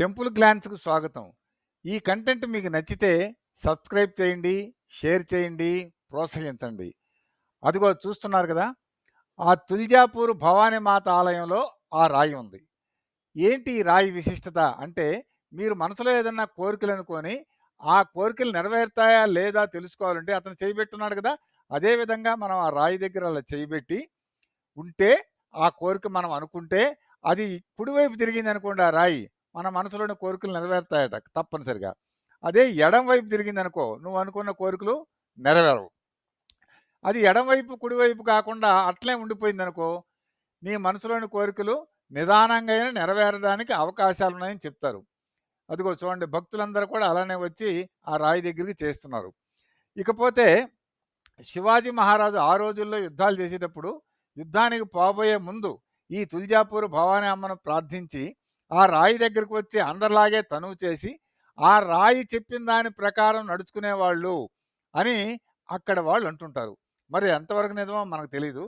Temple గ్లాన్స్‌కు స్వాగతం. ఈ content మీకు నచ్చితే సబ్స్క్రైబ్ చేయండి, షేర్ చేయండి, ప్రోత్సహించండి. అదిగో చూస్తున్నారు కదా ఆ తుల్జాపూర్ భవానీ మాత ఆలయంలో ఆ రాయి ఉంది. ఏంటి ఈ రాయి విశిష్టత అంటే, మీరు మనసులో ఏదన్నా కోరికలనుకోని, ఆ కోరికలు నెరవేరుతాయా లేదా తెలుసుకోవాలంటే అతను చేయబెట్టున్నాడు కదా అదేవిధంగా మనం ఆ రాయి దగ్గర అలా చేయబెట్టి ఉంటే, ఆ కోరిక మనం అనుకుంటే, అది కుడివైపు తిరిగింది అనుకోండి ఆ రాయి, మన మనసులోని కోరికలు నెరవేరుతాయట తప్పనిసరిగా. అదే ఎడం వైపు తిరిగిందనుకో, నువ్వు అనుకున్న కోరికలు నెరవేరవు. అది ఎడంవైపు కుడివైపు కాకుండా అట్లే ఉండిపోయిందనుకో, నీ మనసులోని కోరికలు నిదానంగా అయినా నెరవేరడానికి అవకాశాలున్నాయని చెప్తారు. అదిగో చూడండి భక్తులందరూ కూడా అలానే వచ్చి ఆ రాయి దగ్గరికి చేస్తున్నారు. ఇకపోతే శివాజీ మహారాజు ఆ రోజుల్లో యుద్ధాలు చేసేటప్పుడు, యుద్ధానికి పోబోయే ముందు ఈ తుల్జాపూర్ భవానీ అమ్మను ప్రార్థించి, ఆ రాయి దగ్గరకు వచ్చి అందరిలాగే తనువు చేసి, ఆ రాయి చెప్పిన దాని ప్రకారం నడుచుకునేవాళ్ళు అని అక్కడ వాళ్ళు అంటుంటారు. మరి ఎంతవరకు నిజమో మనకు తెలీదు.